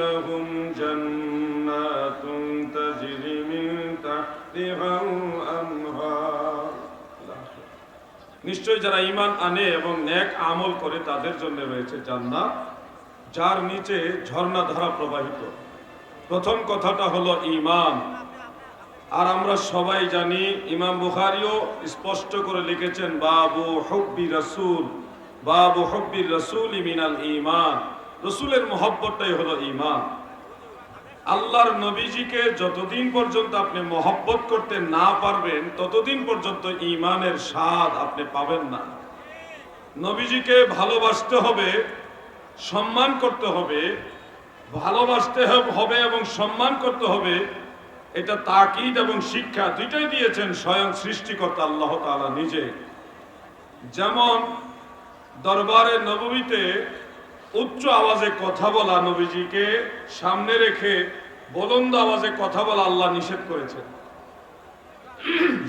لهم جنات تجري من تحتها الأنهار. নিশ্চয় যারা ইমান আনে এবং ন্যাক আমল করে তাদের জন্য রয়েছে জান্নাত, যার নিচে ঝর্ণা ধারা প্রবাহিত। প্রথম কথাটা হলো ইমান আর আমরা সবাই জানি, ইমাম বুখারিও স্পষ্ট করে লিখেছেন, বাবু হব্বি রসুল, বাবু হব্বি রসুল ইমিনাল ইমান রসুলের মহব্বতটাই হলো ঈমান। আল্লাহর নবীজিকে যতদিন পর্যন্ত আপনি মহব্বত করতে না পারবেন, ততদিন পর্যন্ত ঈমানের স্বাদ আপনি পাবেন না। নবীজিকে ভালোবাসতে হবে, সম্মান করতে হবে, ভালোবাসতে হবে এবং সম্মান করতে হবে, এটা তাকিদ এবং শিক্ষা দুইটাই দিয়েছেন স্বয়ং সৃষ্টিকর্তা আল্লাহ তালা নিজে। যেমন দরবারে নবমীতে উচ্চ আওয়াজে কথা বলা নবীজিকে সামনে রেখে বলন্দ আওয়াজে কথা বলা আল্লাহ নিষেধ করেছেন।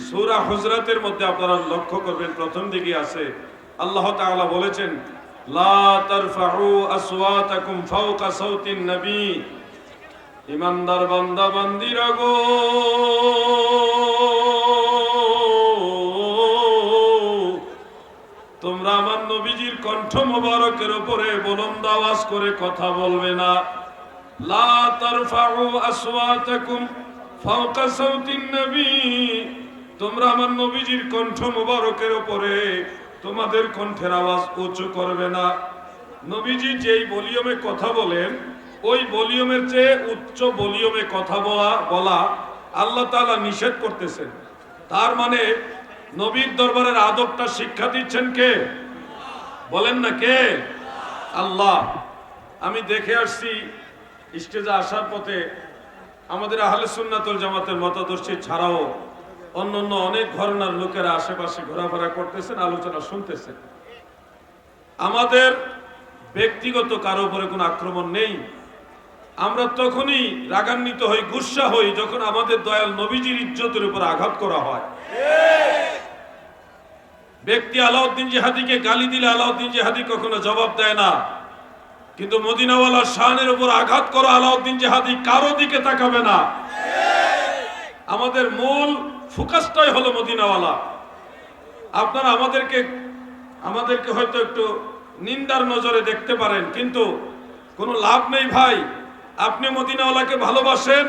সূরা হুজরাতের মধ্যে আপনারা লক্ষ্য করবেন, প্রথম দিকে আছে, আল্লাহ তাআলা বলেছেন, লা তারফাউ আসওয়াতাকুম ফাওকা সাউতিন নবী। ইমানদার বান্দা, বান্দিরা গো! মোবারকের উপরে বুলন্দ আওয়াজ করে কথা বলবে না। লা তারফাউ আসওয়াতাকুম ফাওকা সাউতিন নবী। তোমরা আমার নবীজির কণ্ঠ মোবারকের উপরে, তোমাদের কণ্ঠের আওয়াজ উঁচু করবে না। নবীজি যেই ভলিউমে কথা বলেন, ওই ভলিউমের চেয়ে উচ্চ ভলিউমে কথা বলা বলা আল্লাহ তাআলা নিষেধ করতেছেন। তার মানে নবীর দরবারের আদবটা শিক্ষা দিচ্ছেন কে? বলেন না কে? আল্লাহ। আমি দেখে আসছি, স্টেজে আসার পথে আমাদের আহলে সুন্নাতুল জামাতের মতাদর্শী ছাড়াও অন্য অন্য অনেক ঘরনার লোকেরা আশেপাশে ঘোরাফেরা করতেছেন, আলোচনা শুনতেছেন। আমাদের ব্যক্তিগত কারও উপরে কোনো আক্রমণ নেই। আমরা তখনই রাগান্বিত হই, গুসা হই, যখন আমাদের দয়াল নবীজির ইজ্জতের উপর আঘাত করা হয়। ব্যক্তি আলাউদ্দিন জিহাদিকে গালি দিলে আলাউদ্দিন জিহাদি কখনো জবাব দেয় না। কিন্তু মদিনাওয়ালার শানের উপর আঘাত করো আলাউদ্দিন জিহাদি কারও দিকে তাকাবে না। আমাদের মূল ফোকাসটাই হলো মদিনাওয়ালা। আপনারা আমাদেরকে আমাদেরকে হয়তো একটু নিন্দার নজরে দেখতে পারেন, কিন্তু কোনো লাভ নেই ভাই। আপনি মদিনাওয়ালাকে ভালোবাসেন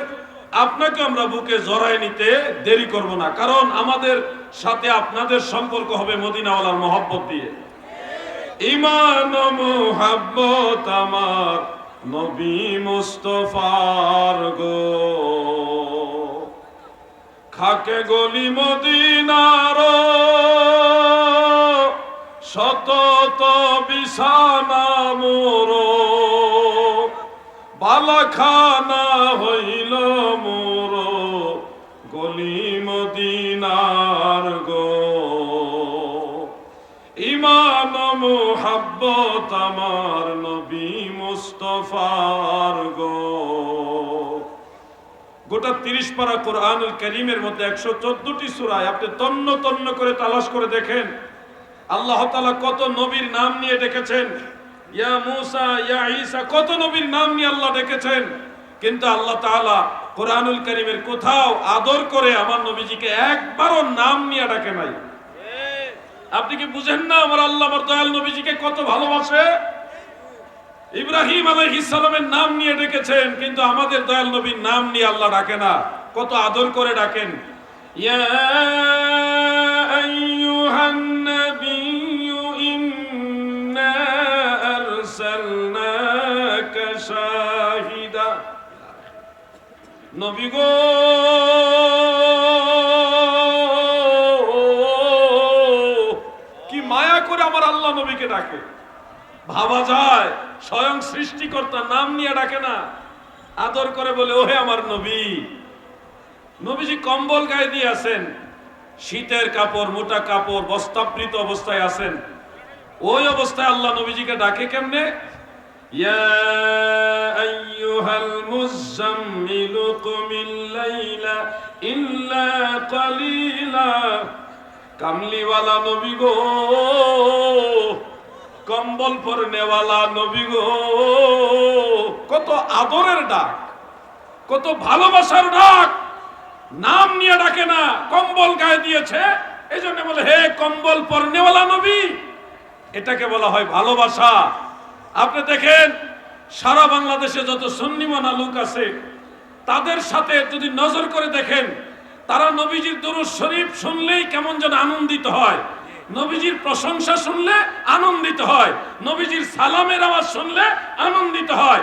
আপনাকে আমরা বুকে জড়ায় নিতে দেরি করব না। কারণ আমাদের সাথে আপনাদের সম্পর্ক হবে মদিনাওয়ালার মহব্বত দিয়ে। ইমান মোহাব্বত আমার নবী মুস্তফার গো। খাকে গলি মদিনার শতত বিছানা মোর বালাখানা হইল মোর গলি মদিনার গো। ইমান মোহাব্বত আমার নবী মুস্তফার গো। গোটা তিরিশ পারা কোরআনুল করিমের মধ্যে একশো চোদ্দটি সুরায় আপনি তন্ন তন্ন করে তালাশ করে দেখেন। আল্লাহ তালা কত নবীর নাম নিয়ে ডেকেছেন। ইয়া মুসা, ইয়া ঈসা, কত নবীর নাম নিয়ে আল্লাহ ডেকেছেন। কিন্তু আল্লাহ তাআলা কোরআনুল করিমের কোথাও আদর করে আমার নবীজিকে একবারও নাম নিয়ে ডাকে নাই। আপনি কি বুঝেন না আমার আল্লাহ আমার দয়াল নবীজিকে কত ভালোবাসে? ইব্রাহিম সালামের নাম নিয়ে ডেকেছেন, কিন্তু আমাদের দয়াল নবীর নাম নিয়ে আল্লাহ ডাকে না। কত আদর করে ডাকেন। ইয়া আইয়ুহান নাবিয়্যু শাহিদা। নবী গো। নবীকে ডাকে। ভাবা যায়, স্বয়ং সৃষ্টিকর্তার নাম নিয়ে ডাকে না। আদর করে বলে, ওহে আমার নবী। নবীজি কম্বল গায়ে দিয়ে আছেন শীতের কাপড়, মোটা কাপড়, বস্তাবৃত অবস্থায় আছেন ওই অবস্থায় আল্লাহ নবীজিকে ডাকে কেমনে? ইয়া আইয়ুহাল মুজাম্মিলু কুমিল লাইলা ইল্লা কালিলা কামলিওয়ালা নবী গো, কম্বল পর নেওয়ালা নবী গো, কত আদরের ডাক, কত ভালোবাসার ডাক, নাম নিয়ে ডাকে না, কম্বল গায়ে দিয়েছে এই জন্য বলে, হে কম্বল পরনেওয়ালা নবী, এটাকে বলা হয় ভালোবাসা। আপনি দেখেন, সারা বাংলাদেশে যত সন্নিমানা লোক আছে, তাদের সাথে যদি নজর করে দেখেন, তারা নবীজির দরুদ শরীফ শুনলেই কেমন যেন আনন্দিত হয়। নবীজির প্রশংসা শুনলে আনন্দিত হয়। নবীজির সালামের আওয়াজ শুনলে আনন্দিত হয়।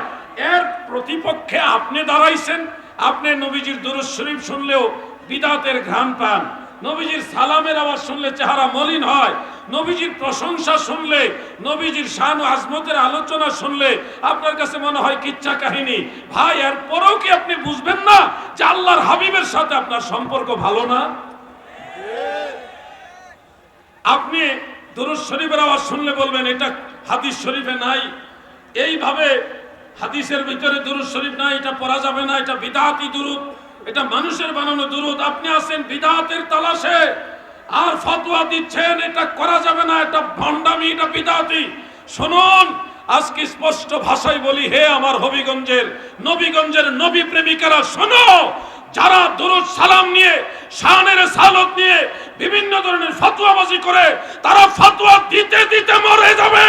এর প্রতিপক্ষে আপনি দাঁড়াইছেন, আপনি নবীজির দরুদ শরীফ শুনলেও বিদাতের ঘ্রাণ পান। নবীজির সালামের আওয়াজ শুনলে চেহারা মলিন হয়। নবীজির প্রশংসা শুনলে, নবীজির শান আজমতের আলোচনা শুনলে আপনার কাছে মনে হয় কিচ্ছা কাহিনী। ভাই, এর পরেও কি আপনি বুঝবেন না যে আল্লাহর হাবিবের সাথে আপনার সম্পর্ক ভালো না? আপনি দুরুদ শরীফের আওয়াজ শুনলে বলবেন, এটা হাদিস শরীফে নাই। এইভাবে হাদিসের ভিতরে দুরুদ শরীফ নাই, এটা পড়া যাবে না, এটা বিদাতি দুরুদ। এটা মানুষের বানানো দুরুদ। আপনি আছেন বিদাতের তালাশে। আর ফতোয়া দিচ্ছেন, এটা করা যাবে না, এটা ভণ্ডামি, এটা বিদাতি। শুনুন, আজকে স্পষ্ট ভাষায় বলি, হে আমার হবিগঞ্জের, নবীগঞ্জের নবী প্রেমিকারা, শোনো, যারা দুরুদ সালাম নিয়ে, শানের সালত নিয়ে বিভিন্ন ধরনের ফতোয়াবাজি করে, তারা ফতোয়া দিতে দিতে মরে যাবে।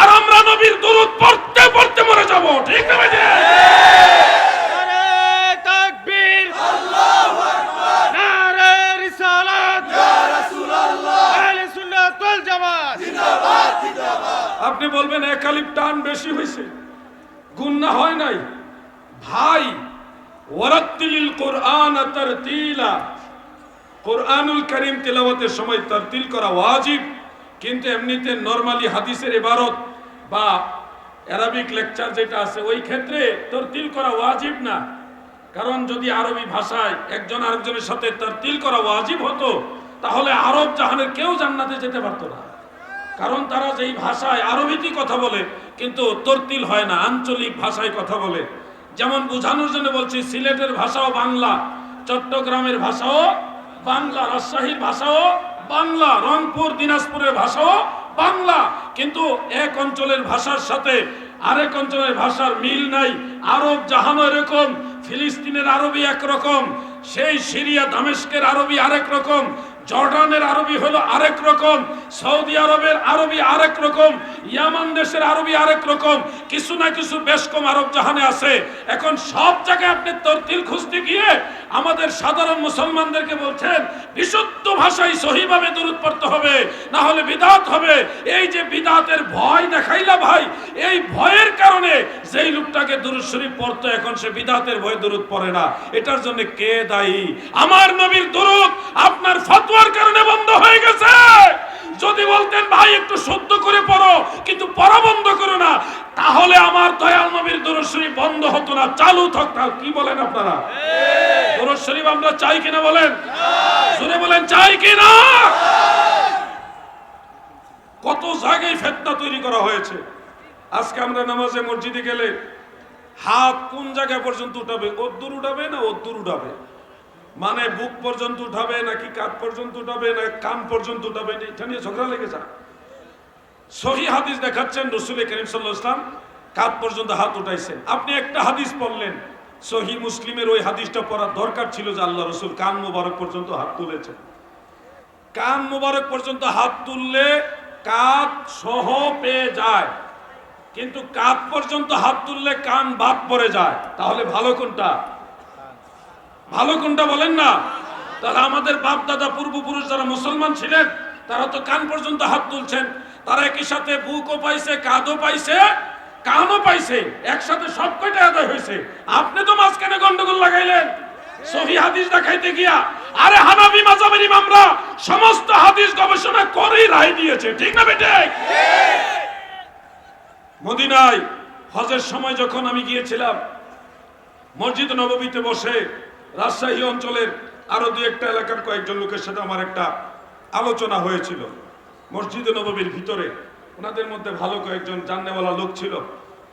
আর আমরা নবীর দুরুদ পড়তে পড়তে মরে যাব। ঠিক নারে তাকবীর। আল্লাহু আকবার নারে রিসালাত। ইয়া রাসূলুল্লাহ আহলে সুন্নাত ওয়াল জামাত। আপনি বলবেন একালিপ টান বেশি হয়েছে গুন্না হয় নাই। ভাই ওয়ারাত্তিলিল কোরআন তারতিলা। কোরআনুল করিম তেলাওয়াতের সময় তারতিল করা ওয়াজিব, কিন্তু এমনিতে নরমালি হাদিসের ইবারত বা অ্যারাবিক লেকচার যেটা আছে, ওই ক্ষেত্রে তরতিল করা ওয়াজিব না। কারণ যদি আরবি ভাষায় একজন আরেকজনের সাথে তরতিল করা ওয়াজিব হতো, তাহলে আরব জাহানের কেউ জান্নাতে যেতে পারতো না। কারণ তারা যেই ভাষায় আরবিতে কথা বলে, কিন্তু তরতিল হয় না, আঞ্চলিক ভাষায় কথা বলে। যেমন বোঝানোর জন্য বলছি, সিলেটের ভাষাও বাংলা, চট্টগ্রামের ভাষাও বাংলা, রাজশাহীর ভাষাও বাংলা, রংপুর, দিনাজপুরের ভাষাও বাংলা। কিন্তু এক অঞ্চলের ভাষার সাথে আরেক অঞ্চলের ভাষার মিল নাই। আরব জাহানো এরকম ফিলিস্তিনের আরবি একরকম সেই সিরিয়া দামেস্কের আরবি আরেক রকম, জর্ডানের আরবি হলো আরেক রকম, সৌদি আরবের আরবি আরেক রকম ইয়ামান দেশের আরবি আরেক রকম। কিছু না কিছু বেশ কম আরব জাহানে আছে। এখন সব জায়গায় আপনি তরতিল খুঁজতে গিয়ে আমাদের সাধারণ মুসলমানদেরকে বলছেন, বিশুদ্ধ ভাষায় সহিভাবে দূরত পড়তে হবে, না হলে বিদাত হবে। এই যে বিদাতের ভয় দেখাইলা ভাই, এই ভয়ের কারণে যেই লোকটাকে দুরুদ শরীফ পড়তো, এখন সে বিদাতের ভয় দূরত পড়ে না। এটার জন্য কে দায়ী? আমার নবীর দূরত আপনার ফতোয়ার কারণে বন্ধ হয়ে গেছে যদি বলতেন ভাই একটু শুদ্ধ করে পড়ো কিন্তু পড়া বন্ধ করো না তাহলে আমার দয়াল নবীর দরুদ শরীফ বন্ধ হতো না, চালু থাকতো। কি বলেন আপনারা? দরুদ শরীফ আমরা চাই কিনা বলেন? জোরে বলেন, চাই কিনা? কত জায়গায় ফেতনা তৈরি করা হয়েছে। আজকে আমরা নামাজে মসজিদে গেলে হাত কোন জায়গা পর্যন্ত উঠাবে? ওদ্দুর উঠাবে না ওদ্দুর উঠাবে? মানে বুক পর্যন্ত উঠাবে, নাকি কাঁধ পর্যন্ত উঠাবে, না কান পর্যন্ত উঠাবে? এটা নিয়ে ঝগড়া লেগে যায় সহি হাদিস দেখাচ্ছেন রসুল করিম সাল্লাহ ইসলাম কাঁধ পর্যন্ত হাত উঠাইছেন। আপনি একটা হাদিস পড়লেন, সহি মুসলিমের ওই হাদিসটা পড়ার দরকার ছিল যে আল্লাহ রসুল কান মুবারক পর্যন্ত হাত তুলেছেন। কান মুবারক পর্যন্ত হাত তুললে কাঁধ সহ পেয়ে যায়। কিন্তু কাঁধ পর্যন্ত হাত তুললে কান বাদ পড়ে যায়। তাহলে ভালো কোনটা? ভালো কোনটা বলেন না? তাহলে আমাদের বাপ দাদা পূর্বপুরুষ যারা মুসলমান ছিলেন, তারা তো কান পর্যন্ত হাত তুলছেন। তারা একই সাথে বুকও পাইছে, কাঁধও পাইছে কানও পাইছে? একসাথে সব কয়টা আদায় হয়েছে আপনি তো মাঝখানে গন্ডগোল লাগাইলেন। সহি হাদিস দেখাইতে গিয়া, আরে হানাবি মাজাবের ইমামরা সমস্ত হাদিস গবেষণা করেই রায় দিয়েছে। ঠিক না বেটে? মদিনায় হজের সময় যখন আমি গিয়েছিলাম, মসজিদ নবমীতে বসে রাজশাহী অঞ্চলের আরও দু একটা এলাকার কয়েকজন লোকের সাথে আমার একটা আলোচনা হয়েছিল। মসজিদ নবমীর ভিতরে ওনাদের মধ্যে ভালো কয়েকজন জাননেওয়ালা লোক ছিল।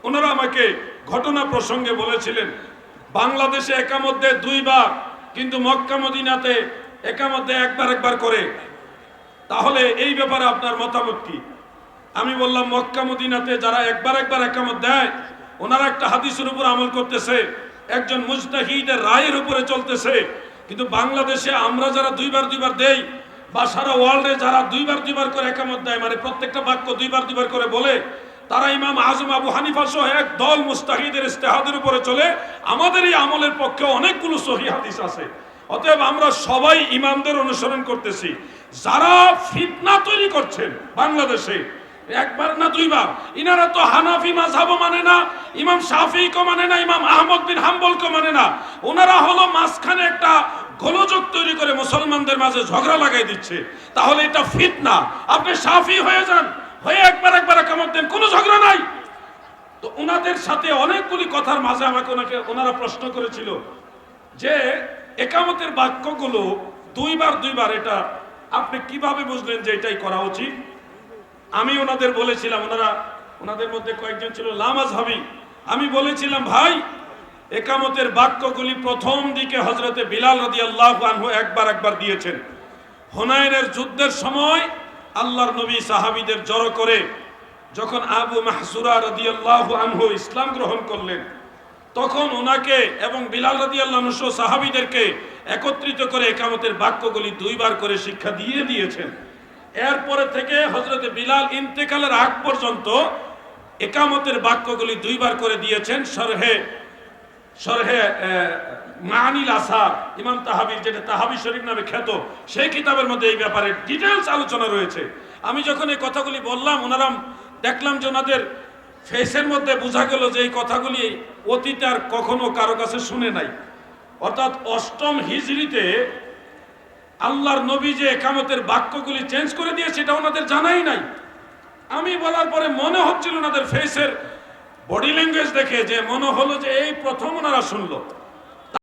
ওনারা আমাকে ঘটনা প্রসঙ্গে বলেছিলেন, বাংলাদেশে একামধ্যে দুইবার, কিন্তু মক্কা মদিনাতে একামধ্যে একবার একবার করে। তাহলে এই ব্যাপারে আপনার মতামত কি? আমি বললাম, মক্কা মদিনাতে যারা একবার একবার একামত দেয়, ওনারা একটা হাদিসের উপর আমল করতেছে, একজন মুজতাহিদের রায়ের উপরে চলতেছে। কিন্তু বাংলাদেশে আমরা যারা দুইবার দুইবার দেই বা সারা ওয়ার্ল্ডে যারা দুইবার দুইবার করে একামত দেয় মানে প্রত্যেকটা বাক্য দুইবার দুইবার করে বলে, তারা ইমাম আজম আবু হানিফা সহ এক দল মুস্তাহিদের ইস্তেহাদের উপরে চলে। আমাদের এই আমলের পক্ষে অনেকগুলো সহি হাদিস আছে। অতএব আমরা সবাই ইমামদের অনুসরণ করতেছি। যারা ফিতনা তৈরি করছেন বাংলাদেশে, একবার না দুইবার, ইনারা তো হানাফি মাযহাবও মানে না, ইমাম শাফিকে মানে না, ইমাম আহমদ বিন হাম্বলকে মানে না। ওনারা হলো মাঝখানে একটা গোলযোগ তৈরি করে মুসলমানদের মাঝে ঝগড়া লাগাই দিচ্ছে, তাহলে এটা ফিট না আপনি শাফি হয়ে যান, হয়ে একবার একবার একামত দেন, কোনো ঝগড়া নাই। তো ওনাদের সাথে অনেকগুলি কথার মাঝে আমাকে ওনাকে, ওনারা প্রশ্ন করেছিল যে, একামতের বাক্যগুলো দুইবার দুইবার এটা আপনি কীভাবে বুঝলেন যে এটাই করা উচিত? আমি ওনাদের বলেছিলাম, ওনারা, ওনাদের মধ্যে কয়েকজন ছিল লামাজ হাবি আমি বলেছিলাম, ভাই একামতের বাক্যগুলি প্রথম দিকে হজরতে বিলাল রাদি আল্লাহ আনহু একবার একবার দিয়েছেন। হুনায়নের যুদ্ধের সময় আল্লাহর নবী সাহাবিদের জড়ো করে যখন আবু মাহসুরা রাদি আল্লাহ আনহু ইসলাম গ্রহণ করলেন, তখন ওনাকে এবং বিলাল রাদি আল্লাহ সাহাবিদেরকে একত্রিত করে একামতের বাক্যগুলি দুইবার করে শিক্ষা দিয়ে দিয়েছেন। এরপরে থেকে হজরতে বিলাল ইন্তেকালের আগ পর্যন্ত একামতের বাক্যগুলি দুইবার করে দিয়েছেন সরহে সরহে মানিল আসার, ইমাম তাহাবির, যেটা তাহাবি শরীফ নামে খ্যাত, সেই কিতাবের মধ্যে এই ব্যাপারে ডিটেলস আলোচনা রয়েছে। আমি যখন এই কথাগুলি বললাম ওনারা দেখলাম যে ওনাদের ফেসের মধ্যে বোঝা গেল যে এই কথাগুলি অতীতে আর কখনো কারও কাছে শুনে নাই। অর্থাৎ অষ্টম হিজড়িতে আল্লাহর নবী যে একামতের বাক্যগুলি চেঞ্জ করে দিয়েছে এটা ওনাদের জানাই নাই। আমি বলার পরে মনে হচ্ছিল ওনাদের ফেসের বডি ল্যাঙ্গুয়েজ দেখে যে মনে হলো যে এই প্রথম ওনারা শুনলো।